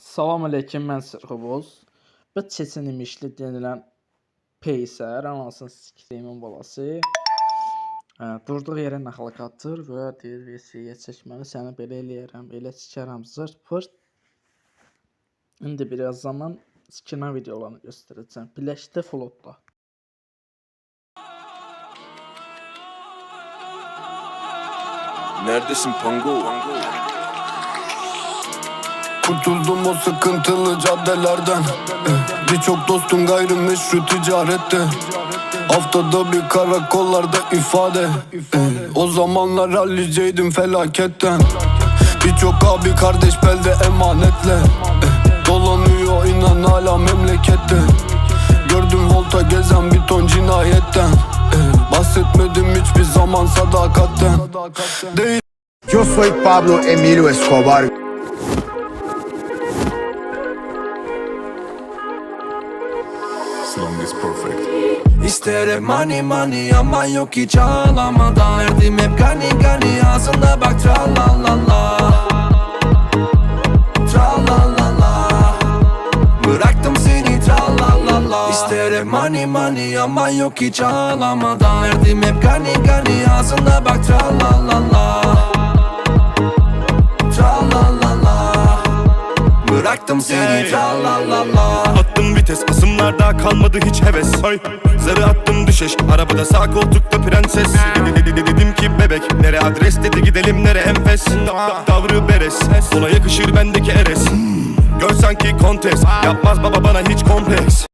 Salam əleykum, mən Sırxoboz. Bu keçən imişli denilən peysər, anasını sikdiyimin balası. Hə, durduğu yerə naxalıq atır və deyir, VC-yə çəkməni səni belə eləyərəm, elə sikərəm, zırt pırt. İndi biraz zaman sikina videolarını göstərəcəm. Birləşdi flotda. Neredesin Pango? Kurtuldum o sıkıntılı caddelerden. Eh, Birçok dostum gayrimeşru ticarette. Haftada bir karakollarda ifade. Eh, O zamanlar halliceydim felaketten. Birçok abi kardeş belde emanetle. Eh, Dolanıyor inan hala memlekette. Gördüm volta gezen bir ton cinayetten. Bahsetmedim hiçbir zaman sadakatten. Değil Yo soy Pablo Emilio Escobar. Song is perfect. İsterim money money ama yok hiç ağlamadan Verdim hep gani gani ağzında bak tra la Bıraktım seni tra İsterim money money ama yok hiç ağlamadan Verdim hep gani gani ağzında bak tra la Bıraktım seni tra kısımlarda kalmadı hiç heves. Ay, Zarı attım düşeş. Arabada sağ koltukta prenses. Dedim ki bebek Nere adres? dedi gidelim nere? Enfes. Tavrı beres. Ona yakışır bendeki eres. Gör sanki kontes. Yapmaz baba bana hiç kompleks